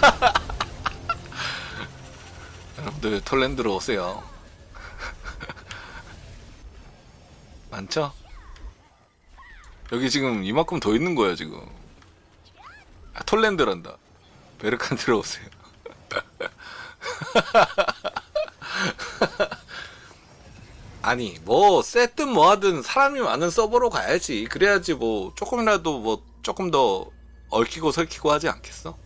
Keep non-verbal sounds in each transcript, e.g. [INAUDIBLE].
[LAUGHS] 여러분들 톨랜드로 오세요. [LAUGHS] 많죠? 여기 지금 이만큼 더 있는 거야 지금. 아, 톨랜드란다. 베르칸 들어오세요. [LAUGHS] 아니 뭐 세든 뭐하든 사람이 많은 서버로 가야지. 그래야지 뭐 조금이라도 뭐 조금 더 얽히고 설키고 하지 않겠어?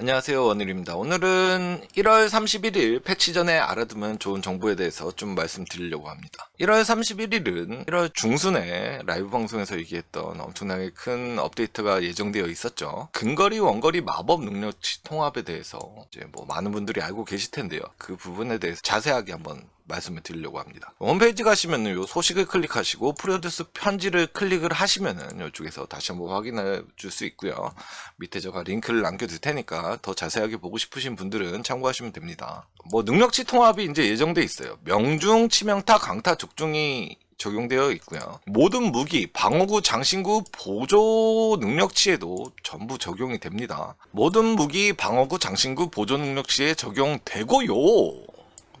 안녕하세요 원일입니다. 오늘은 1월 31일 패치 전에 알아두면 좋은 정보에 대해서 좀 말씀드리려고 합니다. 1월 31일은 1월 중순에 라이브 방송에서 얘기했던 엄청나게 큰 업데이트가 예정되어 있었죠. 근거리 원거리 마법 능력치 통합에 대해서 이제 뭐 많은 분들이 알고 계실 텐데요. 그 부분에 대해서 자세하게 한번 말씀을 드리려고 합니다. 홈페이지 가시면은 요 소식을 클릭하시고 프로듀스 편지를 클릭을 하시면은 이쪽에서 다시 한번 확인해 줄 수 있고요. 밑에 제가 링크를 남겨둘 테니까 더 자세하게 보고 싶으신 분들은 참고하시면 됩니다. 뭐 능력치 통합이 이제 예정돼 있어요. 명중, 치명타, 강타, 족중이 적용되어 있고요. 모든 무기, 방어구, 장신구, 보조 능력치에도 전부 적용이 됩니다. 모든 무기, 방어구, 장신구, 보조 능력치에 적용되고요.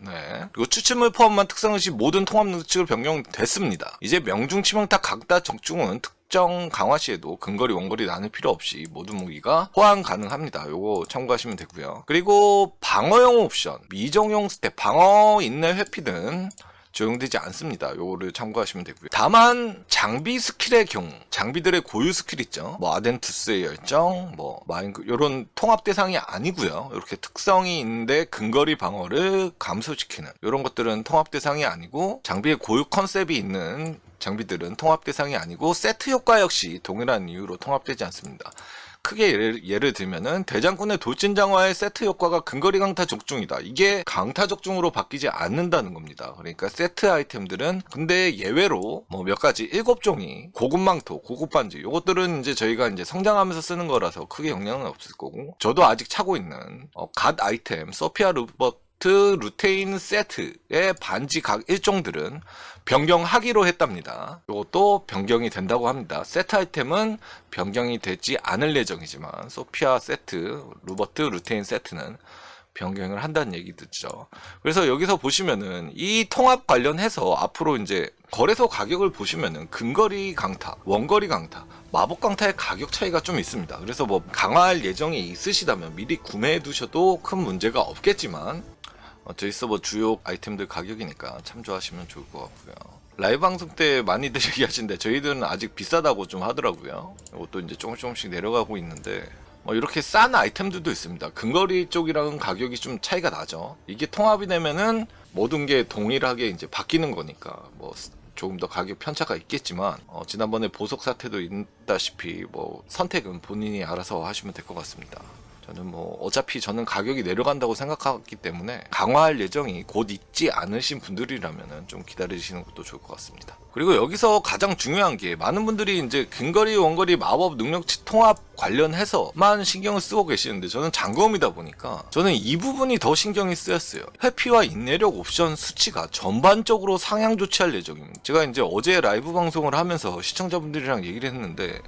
네. 그리고 추침을 포함한 특성시 모든 통합 능력치로 변경됐습니다. 이제 명중, 치명타, 강타, 적중은 특정 강화 시에도 근거리, 원거리 나눌 필요 없이 모든 무기가 호환 가능합니다. 요거 참고하시면 되고요. 그리고 방어용 옵션, 미정용 스텝, 방어 인내 회피는 적용되지 않습니다. 요거를 참고하시면 되고요. 다만 장비 스킬의 경우 장비들의 고유 스킬 있죠. 뭐 아덴투스의 열정, 뭐 마인크 요런 통합 대상이 아니고요. 이렇게 특성이 있는데 근거리 방어를 감소시키는 요런 것들은 통합 대상이 아니고 장비의 고유 컨셉이 있는 장비들은 통합 대상이 아니고 세트 효과 역시 동일한 이유로 통합되지 않습니다. 크게 예를, 예를 들면은 대장군의 돌진장화의 세트 효과가 근거리 강타 적중이다. 이게 강타 적중으로 바뀌지 않는다는 겁니다. 그러니까 세트 아이템들은 근데 예외로 뭐 몇 가지 일곱 종이 고급 망토, 고급 반지 요것들은 이제 저희가 이제 성장하면서 쓰는 거라서 크게 영향은 없을 거고 저도 아직 차고 있는 어, 갓 아이템 서피아 루버트 루테인 세트의 반지 각 일종들은 변경하기로 했답니다. 이것도 변경이 된다고 합니다. 세트 아이템은 변경이 되지 않을 예정이지만 소피아 세트, 루버트 루테인 세트는 변경을 한다는 얘기 듣죠. 그래서 여기서 보시면은 이 통합 관련해서 앞으로 이제 거래소 가격을 보시면은 근거리 강타, 원거리 강타, 마법 강타의 가격 차이가 좀 있습니다. 그래서 뭐 강화할 예정이 있으시다면 미리 구매해 두셔도 큰 문제가 없겠지만 어, 저희 서버 주요 아이템들 가격이니까 참조하시면 좋을 것 같고요. 라이브 방송 때 많이들 [LAUGHS] 얘기하시는데 저희들은 아직 비싸다고 좀 하더라고요. 이것도 이제 조금 조금씩 내려가고 있는데 뭐 이렇게 싼 아이템들도 있습니다. 근거리 쪽이랑은 가격이 좀 차이가 나죠. 이게 통합이 되면은 모든 게 동일하게 이제 바뀌는 거니까 뭐 조금 더 가격 편차가 있겠지만 어, 지난번에 보석 사태도 있다시피 뭐 선택은 본인이 알아서 하시면 될 것 같습니다. 저는 뭐 어차피 저는 가격이 내려간다고 생각하기 때문에 강화할 예정이 곧 있지 않으신 분들이라면 좀 기다리시는 것도 좋을 것 같습니다. 그리고 여기서 가장 중요한 게 많은 분들이 이제 근거리 원거리 마법 능력치 통합 관련해서만 신경을 쓰고 계시는데 저는 장검이다 보니까 저는 이 부분이 더 신경이 쓰였어요. 회피와 인내력 옵션 수치가 전반적으로 상향 조치할 예정입니다. 제가 이제 어제 라이브 방송을 하면서 시청자분들이랑 얘기를 했는데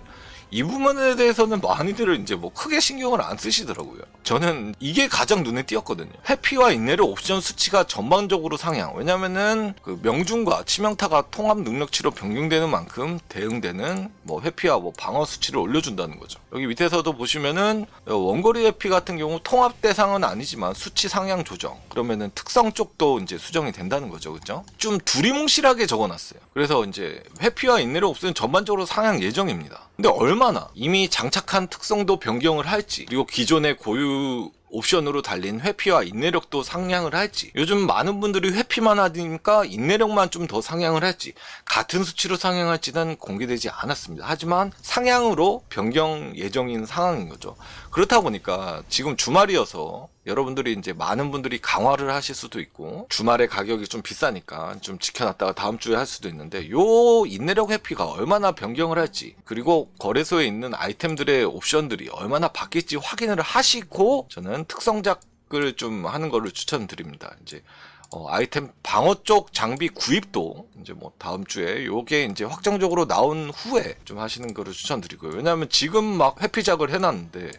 이 부분에 대해서는 많이들 이제 뭐 크게 신경을 안 쓰시더라고요. 저는 이게 가장 눈에 띄었거든요. 회피와 인내력 옵션 수치가 전반적으로 상향. 왜냐면은 그 명중과 치명타가 통합 능력치로 변경되는 만큼 대응되는 뭐 회피와 뭐 방어 수치를 올려준다는 거죠. 여기 밑에서도 보시면은 원거리 회피 같은 경우 통합 대상은 아니지만 수치 상향 조정. 그러면은 특성 쪽도 이제 수정이 된다는 거죠. 그죠? 좀 두리뭉실하게 적어놨어요. 그래서 이제 회피와 인내력 옵션 전반적으로 상향 예정입니다. 근데 얼마 나? 이미 장착한 특성도 변경을 할지 그리고 기존의 고유 옵션으로 달린 회피와 인내력도 상향을 할지 요즘 많은 분들이 회피만 하니까 인내력만 좀 더 상향을 할지 같은 수치로 상향할지는 공개되지 않았습니다. 하지만 상향으로 변경 예정인 상황인 거죠. 그렇다 보니까 지금 주말이어서 여러분들이 이제 많은 분들이 강화를 하실 수도 있고 주말에 가격이 좀 비싸니까 좀 지켜놨다가 다음 주에 할 수도 있는데 요 인내력 회피가 얼마나 변경을 할지 그리고 거래소에 있는 아이템들의 옵션들이 얼마나 바뀔지 확인을 하시고 저는 특성작을 좀 하는 거를 추천드립니다. 이제 어, 아이템 방어 쪽 장비 구입도 이제 뭐 다음 주에 요게 이제 확정적으로 나온 후에 좀 하시는 거를 추천드리고요. 왜냐하면 지금 막 회피작을 해놨는데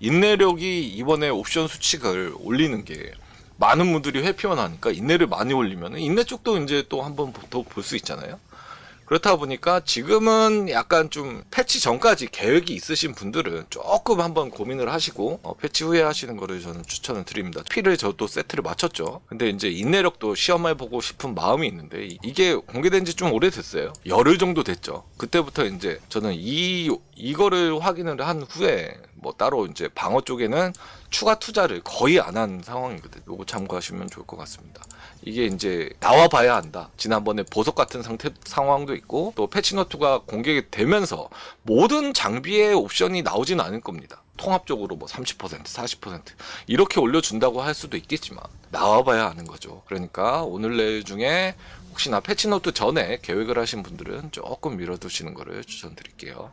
인내력이 이번에 옵션 수칙을 올리는 게 많은 분들이 회피만 하니까 인내를 많이 올리면 인내 쪽도 이제 또 한번 더 볼 수 있잖아요. 그렇다 보니까 지금은 약간 좀 패치 전까지 계획이 있으신 분들은 조금 한번 고민을 하시고 어, 패치 후에 하시는 거를 저는 추천을 드립니다. 피를 저도 세트를 맞췄죠. 근데 이제 인내력도 시험해 보고 싶은 마음이 있는데 이- 이게 공개된 지 좀 오래됐어요. 열흘 정도 됐죠. 그때부터 이제 저는 이 이거를 확인을 한 후에 뭐 따로 이제 방어 쪽에는 추가 투자를 거의 안 한 상황이거든요. 요거 참고하시면 좋을 것 같습니다. 이게 이제 나와 봐야 한다. 지난번에 보석 같은 상태 상황도 있고 또 패치노트가 공개되면서 모든 장비의 옵션이 나오진 않을 겁니다. 통합적으로 뭐 30%, 40% 이렇게 올려준다고 할 수도 있겠지만 나와봐야 아는 거죠. 그러니까 오늘 내일 중에 혹시나 패치노트 전에 계획을 하신 분들은 조금 미뤄두시는 거를 추천드릴게요.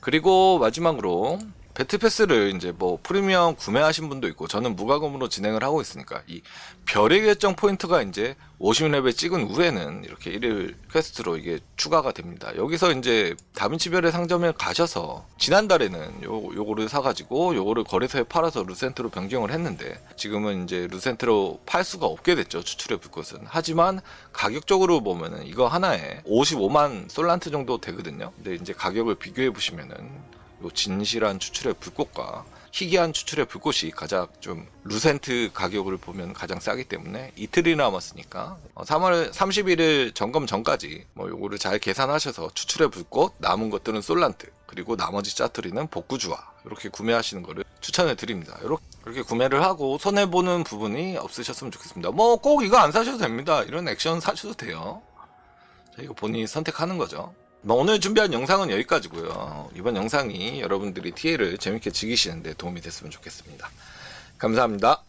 그리고 마지막으로 배틀패스를 이제 뭐 프리미엄 구매하신 분도 있고 저는 무과금으로 진행을 하고 있으니까 이 별의 결정 포인트가 이제 50레벨 찍은 후에는 이렇게 일일 퀘스트로 이게 추가가 됩니다. 여기서 이제 다빈치 별의 상점에 가셔서 지난달에는 요 요거를 사가지고 요거를 거래소에 팔아서 루센트로 변경을 했는데 지금은 이제 루센트로 팔 수가 없게 됐죠 추출의 불꽃은. 하지만 가격적으로 보면은 이거 하나에 55만 솔란트 정도 되거든요. 근데 이제 가격을 비교해 보시면은 요 진실한 추출의 불꽃과 희귀한 추출의 불꽃이 가장 좀 루센트 가격을 보면 가장 싸기 때문에 이틀이 남았으니까 어, 3월 31일 점검 전까지 뭐 요거를 잘 계산하셔서 추출의 불꽃 남은 것들은 솔란트 그리고 나머지 짜투리는 복구주화 이렇게 구매하시는 거를 추천해 드립니다. 이렇게 구매를 하고 손해 보는 부분이 없으셨으면 좋겠습니다. 뭐 꼭 이거 안 사셔도 됩니다. 이런 액션 사셔도 돼요. 자, 이거 본인이 선택하는 거죠. 뭐 오늘 준비한 영상은 여기까지고요. 이번 영상이 여러분들이 TA를 재밌게 즐기시는데 도움이 됐으면 좋겠습니다. 감사합니다.